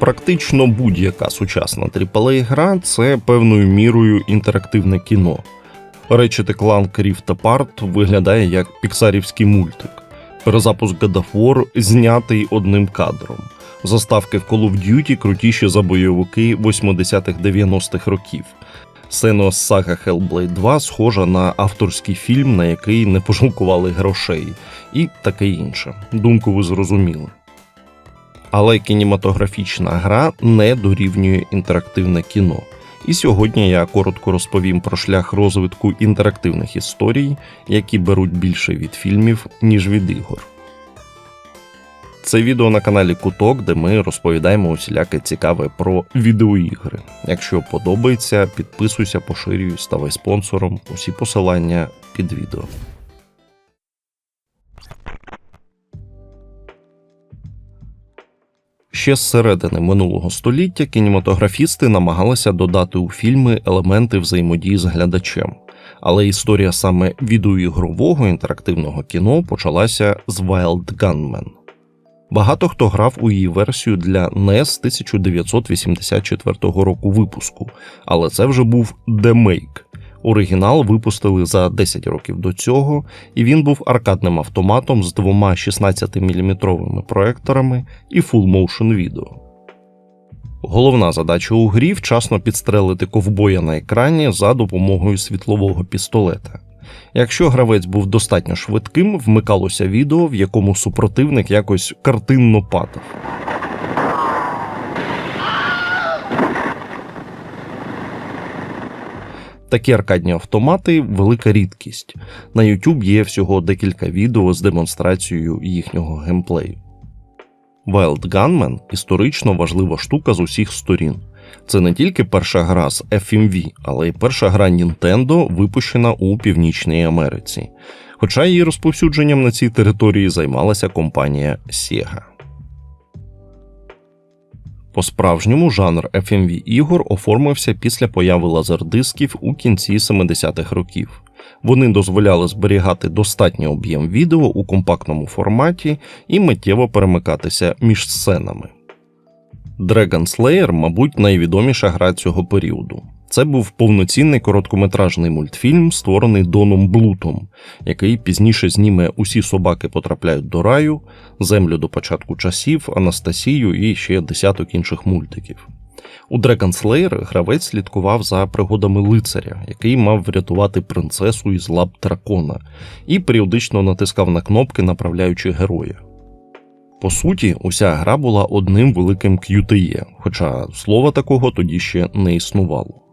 Практично будь-яка сучасна aaa гра це певною мірою інтерактивне кіно. Ratchet Clank Rift Apart виглядає як піксарівський мультик. Перезапуск God of знятий одним кадром. Заставки в Call of Duty крутіші за бойовики 80-х-90-х років. Сенос Сага Hellblade 2 схожа на авторський фільм, на який не пожалкували грошей, і таке інше. Думку ви зрозуміли. Але кінематографічна гра не дорівнює інтерактивне кіно. І сьогодні я коротко розповім про шлях розвитку інтерактивних історій, які беруть більше від фільмів, ніж від ігор. Це відео на каналі Куток, де ми розповідаємо усіляке цікаве про відеоігри. Якщо подобається, підписуйся, поширюй, ставай спонсором. Усі посилання під відео. Ще з середини минулого століття кінематографісти намагалися додати у фільми елементи взаємодії з глядачем. Але історія саме відеоігрового інтерактивного кіно почалася з Wild Gunman. Багато хто грав у її версію для NES 1984 року випуску, але це вже був демейк. Оригінал випустили за 10 років до цього, і він був аркадним автоматом з двома 16-мм проекторами і full-motion відео. Головна задача у грі вчасно підстрелити ковбоя на екрані за допомогою світлового пістолета. Якщо гравець був достатньо швидким, вмикалося відео, в якому супротивник якось картинно падав. Такі аркадні автомати велика рідкість. На YouTube є всього декілька відео з демонстрацією їхнього геймплею. Wild Gunman історично важлива штука з усіх сторін. Це не тільки перша гра з FMV, але й перша гра Nintendo, випущена у Північній Америці. Хоча її розповсюдженням на цій території займалася компанія Sega. По-справжньому жанр FMV ігор оформився після появи лазердисків у кінці 70-х років. Вони дозволяли зберігати достатній об'єм відео у компактному форматі і миттєво перемикатися між сценами. Dragon Slayer, мабуть, найвідоміша гра цього періоду. Це був повноцінний короткометражний мультфільм, створений Доном Блутом, який пізніше зніме усі собаки потрапляють до раю, землю до початку часів, Анастасію і ще десяток інших мультиків. У Dragon Slayer гравець слідкував за пригодами лицаря, який мав врятувати принцесу із лап дракона, і періодично натискав на кнопки, направляючи героя. По суті, уся гра була одним великим QTE, хоча слова такого тоді ще не існувало.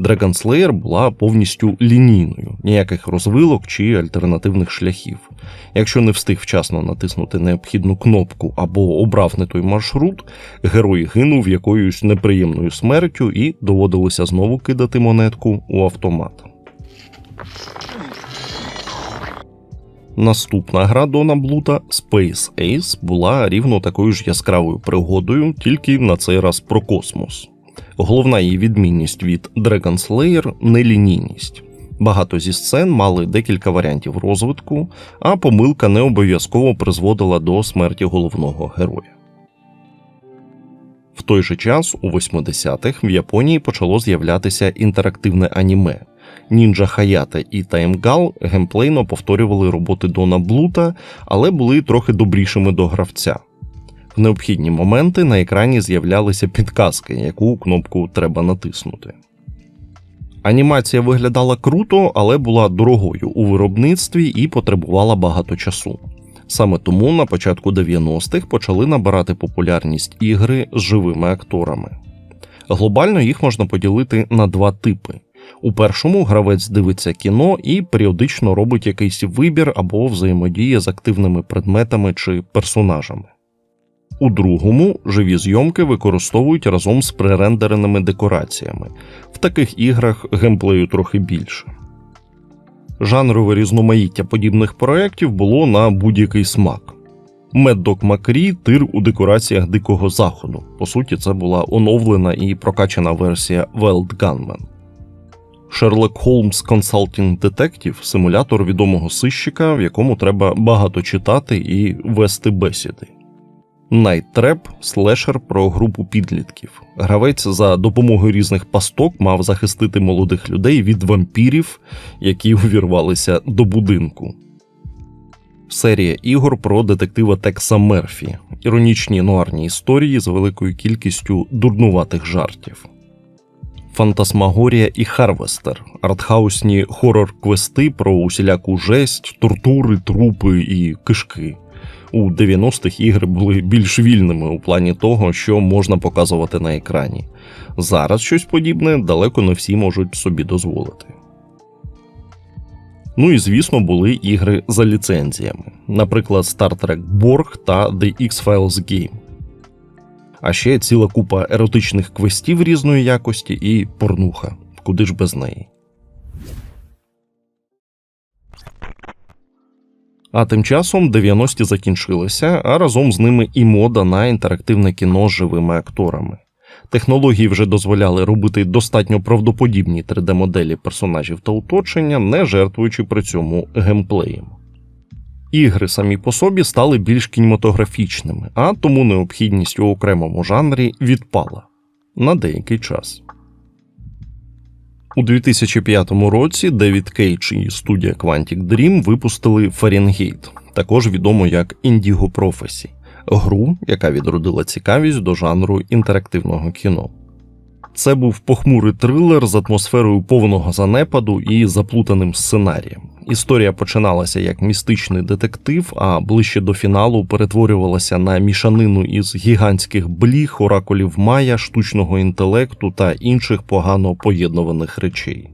Dragon Slayer була повністю лінійною, ніяких розвилок чи альтернативних шляхів. Якщо не встиг вчасно натиснути необхідну кнопку або обрав не той маршрут, герой гинув якоюсь неприємною смертю і доводилося знову кидати монетку у автомат. Наступна гра Дона Блута Space Ace була рівно такою ж яскравою пригодою, тільки на цей раз про космос. Головна її відмінність від Dragon Slayer – нелінійність. Багато зі сцен мали декілька варіантів розвитку, а помилка не обов'язково призводила до смерті головного героя. В той же час, у 80-х, в Японії почало з'являтися інтерактивне аніме. Нінджа Хаята і Таймгал геймплейно повторювали роботи Дона Блута, але були трохи добрішими до гравця. В необхідні моменти на екрані з'являлися підказки, яку кнопку треба натиснути. Анімація виглядала круто, але була дорогою у виробництві і потребувала багато часу. Саме тому на початку 90-х почали набирати популярність ігри з живими акторами. Глобально їх можна поділити на два типи. У першому гравець дивиться кіно і періодично робить якийсь вибір або взаємодіє з активними предметами чи персонажами. У другому живі зйомки використовують разом з пререндереними декораціями. В таких іграх геймплею трохи більше. Жанрове різноманіття подібних проєктів було на будь-який смак. Меддок Макрі тир у декораціях Дикого Заходу. По суті, це була оновлена і прокачана версія Wild Gunman. Sherlock Holmes Consulting Detective – симулятор відомого сищика, в якому треба багато читати і вести бесіди. Trap – слешер про групу підлітків. Гравець за допомогою різних пасток мав захистити молодих людей від вампірів, які увірвалися до будинку. Серія ігор про детектива Текса Мерфі, іронічні нуарні історії з великою кількістю дурнуватих жартів. Фантасмагорія і Харвестер артхаусні хорор-квести про усіляку жесть, тортури, трупи і кишки. У 90-х ігри були більш вільними у плані того, що можна показувати на екрані. Зараз щось подібне далеко не всі можуть собі дозволити. Ну і звісно, були ігри за ліцензіями, наприклад, Star Trek Borg та The X-Files Game. А ще ціла купа еротичних квестів різної якості і порнуха. Куди ж без неї. А тим часом 90-ті закінчилися, а разом з ними і мода на інтерактивне кіно з живими акторами. Технології вже дозволяли робити достатньо правдоподібні 3D-моделі персонажів та оточення, не жертвуючи при цьому геймплеєм. Ігри самі по собі стали більш кінематографічними, а тому необхідність у окремому жанрі відпала на деякий час. У 2005 році Девід Кейдж і студія Quantic Dream випустили Fahrenheit, також відому як Indigo Prophecy, гру, яка відродила цікавість до жанру інтерактивного кіно. Це був похмурий трилер з атмосферою повного занепаду і заплутаним сценарієм. Історія починалася як містичний детектив, а ближче до фіналу перетворювалася на мішанину із гігантських бліг, оракулів Майя, штучного інтелекту та інших погано поєднуваних речей.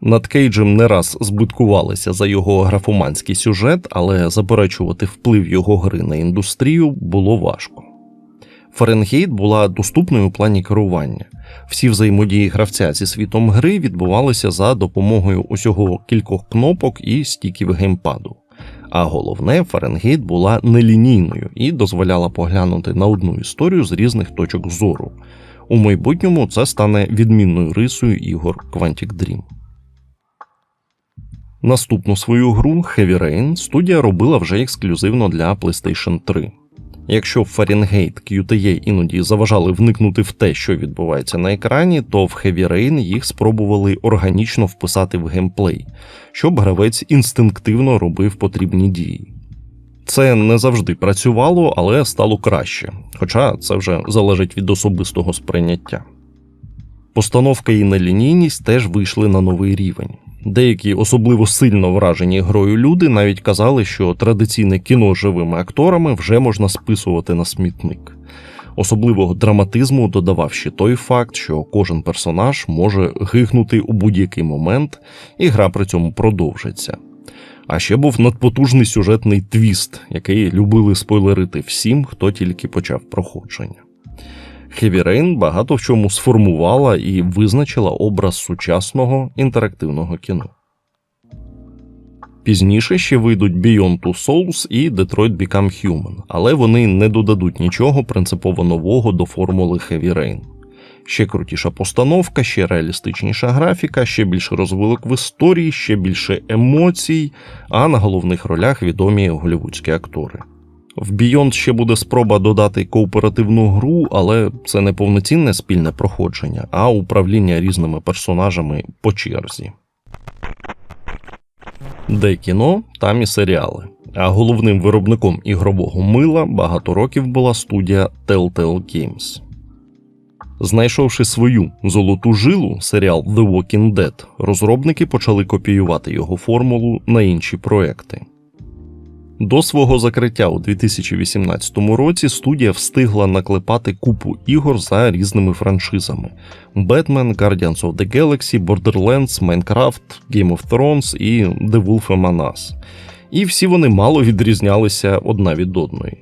Над Кейджем не раз збиткувалися за його графоманський сюжет, але заперечувати вплив його гри на індустрію було важко. Фаренгейт була доступною у плані керування. Всі взаємодії гравця зі світом гри відбувалися за допомогою усього кількох кнопок і стіків геймпаду. А головне, Фаренгейт була нелінійною і дозволяла поглянути на одну історію з різних точок зору. У майбутньому це стане відмінною рисою ігор Quantic Dream. Наступну свою гру Heavy Rain студія робила вже ексклюзивно для PlayStation 3. Якщо Fahrenheit QTA іноді заважали вникнути в те, що відбувається на екрані, то в Heavy Rain їх спробували органічно вписати в геймплей, щоб гравець інстинктивно робив потрібні дії. Це не завжди працювало, але стало краще, хоча це вже залежить від особистого сприйняття. Постановка і нелінійність теж вийшли на новий рівень. Деякі особливо сильно вражені грою люди навіть казали, що традиційне кіно з живими акторами вже можна списувати на смітник. Особливого драматизму додавав ще той факт, що кожен персонаж може гигнути у будь-який момент, і гра при цьому продовжиться. А ще був надпотужний сюжетний твіст, який любили спойлерити всім, хто тільки почав проходження. Heavy Rain багато в чому сформувала і визначила образ сучасного інтерактивного кіно. Пізніше ще вийдуть Beyond Two Souls і Detroit Become Human, але вони не додадуть нічого принципово нового до формули Heavy Rain. Ще крутіша постановка, ще реалістичніша графіка, ще більше розвилок в історії, ще більше емоцій, а на головних ролях відомі голівудські актори. В Beyond ще буде спроба додати кооперативну гру, але це не повноцінне спільне проходження, а управління різними персонажами по черзі. Де кіно, там і серіали. А головним виробником ігрового мила багато років була студія Telltale Games. Знайшовши свою золоту жилу, серіал The Walking Dead, розробники почали копіювати його формулу на інші проекти. До свого закриття у 2018 році студія встигла наклепати купу ігор за різними франшизами: Batman, Guardians of the Galaxy, Borderlands, Minecraft, Game of Thrones і The Wolf Among Us. І всі вони мало відрізнялися одна від одної.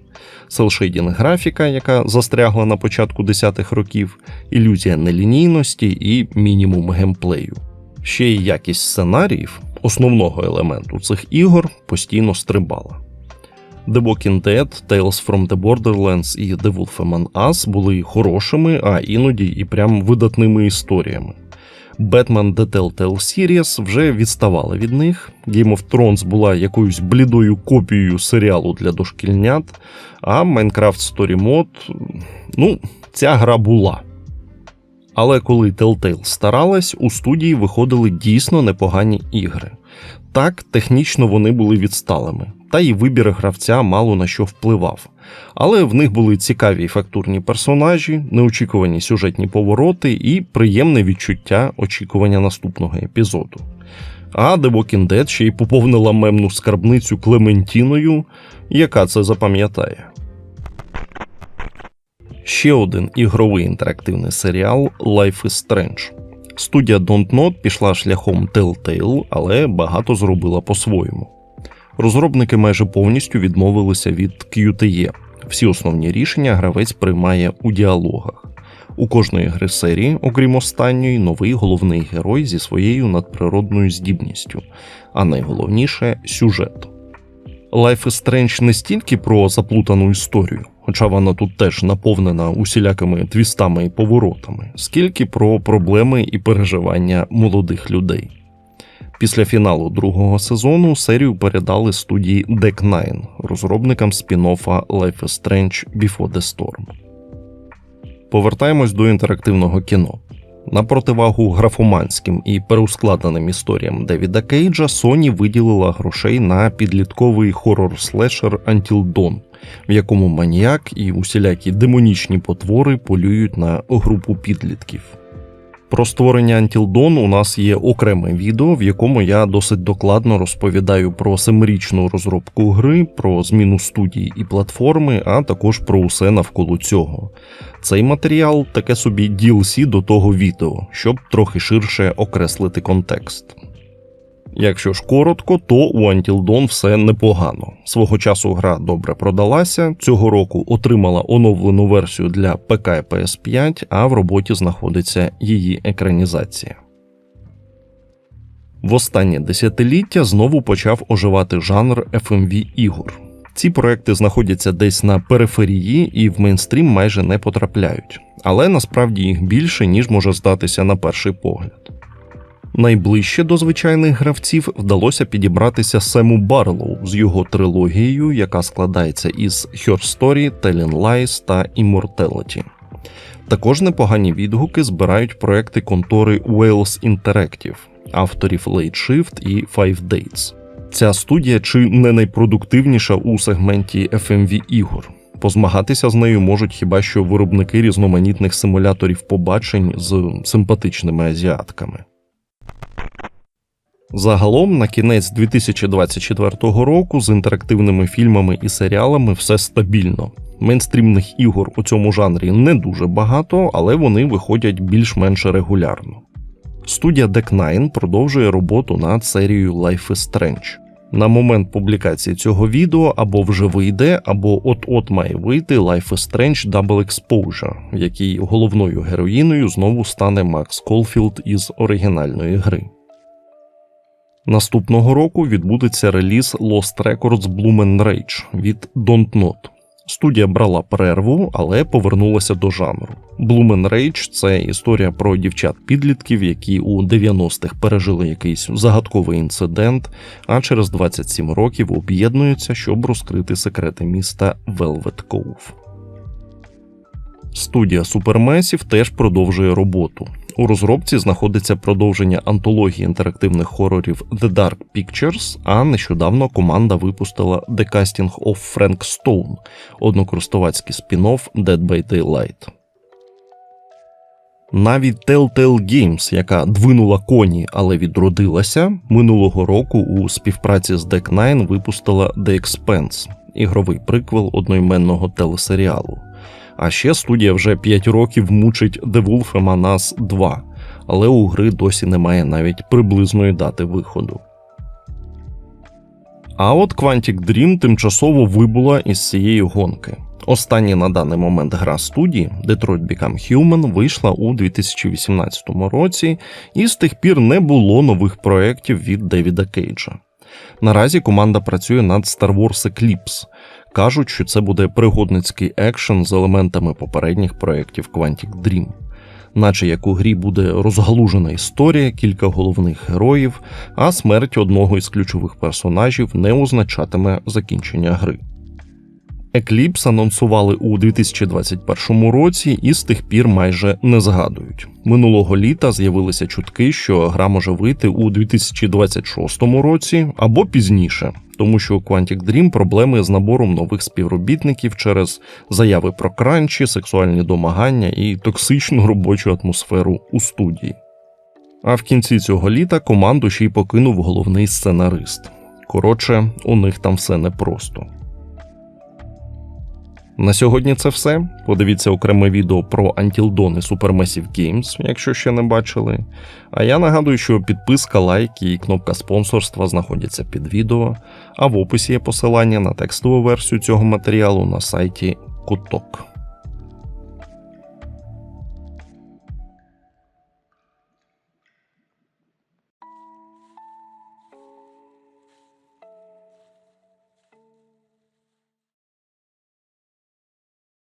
Селшейдінг графіка, яка застрягла на початку 10-х років, ілюзія нелінійності і мінімум геймплею. Ще й якість сценаріїв, основного елементу цих ігор, постійно стрибала. The Walking Dead, Tales from the Borderlands і The Wolf Among Us були хорошими, а іноді і прям видатними історіями. Batman The Telltale Series вже відставали від них. Game of Thrones була якоюсь блідою копією серіалу для дошкільнят, а Minecraft Story Mode, ну, ця гра була. Але коли Telltale старалась, у студії виходили дійсно непогані ігри. Так, технічно вони були відсталими, та й вибір гравця мало на що впливав. Але в них були цікаві фактурні персонажі, неочікувані сюжетні повороти і приємне відчуття очікування наступного епізоду. А The Walking Dead ще й поповнила мемну скарбницю Клементіною, яка це запам'ятає. Ще один ігровий інтерактивний серіал Life is Strange. Студія Dontnod пішла шляхом Telltale, але багато зробила по-своєму. Розробники майже повністю відмовилися від QTE. Всі основні рішення гравець приймає у діалогах. У кожної гри серії, окрім останньої, новий головний герой зі своєю надприродною здібністю, а найголовніше сюжет. Life is Strange не стільки про заплутану історію, хоча вона тут теж наповнена усілякими твістами і поворотами, скільки про проблеми і переживання молодих людей. Після фіналу другого сезону серію передали студії Deck 9, розробникам спін-оффа Life is Strange Before the Storm. Повертаємось до інтерактивного кіно. На противагу графоманським і переускладненим історіям Девіда Кейджа Sony виділила грошей на підлітковий хорор-слешер Until Dawn, в якому маніяк і усілякі демонічні потвори полюють на групу підлітків. Про створення Антілдон у нас є окреме відео, в якому я досить докладно розповідаю про семирічну розробку гри, про зміну студії і платформи, а також про усе навколо цього. Цей матеріал таке собі DLC до того відео, щоб трохи ширше окреслити контекст. Якщо ж коротко, то у Until Dawn все непогано. Свого часу гра добре продалася. Цього року отримала оновлену версію для ПК і PS5, а в роботі знаходиться її екранізація. В останнє десятиліття знову почав оживати жанр FMV ігор. Ці проекти знаходяться десь на периферії і в мейнстрім майже не потрапляють, але насправді їх більше, ніж може здатися на перший погляд. Найближче до звичайних гравців вдалося підібратися Сему Барлоу з його трилогією, яка складається із Her Story, Telling Lies та Immortality. Також непогані відгуки збирають проекти контори Wales Interactive, авторів Late Shift і Five Dates. Ця студія чи не найпродуктивніша у сегменті FMV ігор. Позмагатися з нею можуть хіба що виробники різноманітних симуляторів побачень з симпатичними азіатками. Загалом, на кінець 2024 року з інтерактивними фільмами і серіалами все стабільно. Мейнстрімних ігор у цьому жанрі не дуже багато, але вони виходять більш-менш регулярно. Студія Deck 9 продовжує роботу над серією Life is Strange. На момент публікації цього відео або вже вийде, або от-от має вийти Life is Strange Double Exposure, в якій головною героїною знову стане Макс Колфілд із оригінальної гри. Наступного року відбудеться реліз Lost Records Bloom Rage від Don't Студія брала перерву, але повернулася до жанру. Bloom Rage – це історія про дівчат-підлітків, які у 90-х пережили якийсь загадковий інцидент, а через 27 років об'єднуються, щоб розкрити секрети міста Velvet Cove. Студія Supermassive теж продовжує роботу. У розробці знаходиться продовження антології інтерактивних хорорів The Dark Pictures, а нещодавно команда випустила The Casting of Frank Stone, однокористувацький спін-офф Dead by Daylight. Навіть Telltale Games, яка двинула коні, але відродилася, минулого року у співпраці з Deck 9 випустила The Expanse, ігровий приквел одноіменного телесеріалу. А ще студія вже 5 років мучить The Wolf Among Us 2, але у гри досі немає навіть приблизної дати виходу. А от Quantic Dream тимчасово вибула із цієї гонки. Остання на даний момент гра студії Detroit Become Human вийшла у 2018 році, і з тих пір не було нових проєктів від Девіда Кейджа. Наразі команда працює над Star Wars Eclipse, Кажуть, що це буде пригодницький екшен з елементами попередніх проєктів Quantic Dream. наче як у грі буде розгалужена історія, кілька головних героїв, а смерть одного із ключових персонажів не означатиме закінчення гри. Eclipse анонсували у 2021 році і з тих пір майже не згадують. Минулого літа з'явилися чутки, що гра може вийти у 2026 році або пізніше, тому що у Quantic Dream проблеми з набором нових співробітників через заяви про кранчі, сексуальні домагання і токсичну робочу атмосферу у студії. А в кінці цього літа команду ще й покинув головний сценарист. Коротше, у них там все непросто. На сьогодні це все. Подивіться окреме відео про антілдони Supermassive Games, якщо ще не бачили. А я нагадую, що підписка, лайк і кнопка спонсорства знаходяться під відео, а в описі є посилання на текстову версію цього матеріалу на сайті Куток.